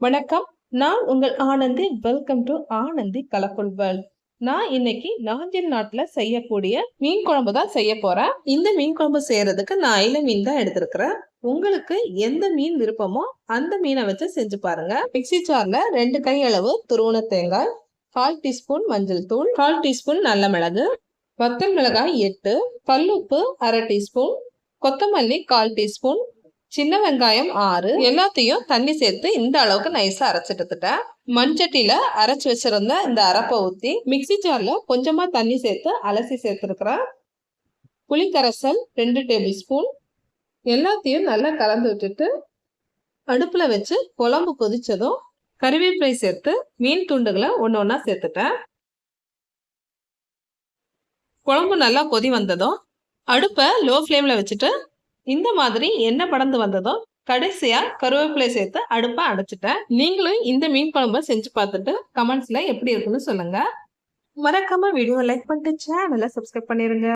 வணக்கம். நான் உங்கள் Anandhi. Welcome to Anandhi colourful world நான் இன்னைக்கு நாஞ்சில் நாட்டில் செய்யக்கூடிய மீன் குழம்பு தான் செய்ய போறேன். இந்த மீன் குழம்பு செய்யறதுக்கு நான் அயில மீன் தான் எடுத்திருக்கிறேன். உங்களுக்கு எந்த மீன் விருப்பமோ அந்த மீனை வச்சு செஞ்சு பாருங்க. மிக்சி ஜார்ல ரெண்டு கை அளவு துருவன தேங்காய் கால் டீஸ்பூன் மஞ்சள் தூள் கால் டீஸ்பூன் நல்ல மிளகு வத்தல் மிளகாய் எட்டு பல்லுப்பு அரை டீஸ்பூன் கொத்தமல்லி கால் டீஸ்பூன் சின்ன வெங்காயம் ஆறு. எல்லாத்தையும் தண்ணி சேர்த்து இந்த அளவுக்கு நைஸா அரைச்சிட்டு மண்சட்டியில அரைச்சு வச்சிருந்த இந்த அரைப்பை ஊத்தி மிக்சி ஜார்ல கொஞ்சமா தண்ணி சேர்த்து அலசி சேர்த்துருக்குறேன். புளிக்கரைசல் ரெண்டு டேபிள் ஸ்பூன் எல்லாத்தையும் நல்லா கலந்து விட்டுட்டு அடுப்புல வச்சு குழம்பு கொதிச்சதும் கறிவேப்பிலை சேர்த்து மீன் துண்டுகளை ஒன்று ஒன்றா சேர்த்துட்டேன். குழம்பு நல்லா கொதி வந்ததும் அடுப்பை லோ ஃப்ளேமில் வச்சுட்டு இந்த மாதிரி என்ன படந்து வந்ததோ கடைசியா கருவேப்பிலை சேர்த்து அடுப்பை அடைச்சிட்டேன். நீங்களும் இந்த மீன் குழம்பு செஞ்சு பார்த்துட்டு கமெண்ட்ஸ்ல எப்படி இருக்குன்னு சொல்லுங்க. மறக்காம வீடியோ லைக் பண்ணிட்டு சேனலை சப்ஸ்கிரைப் பண்ணிருங்க.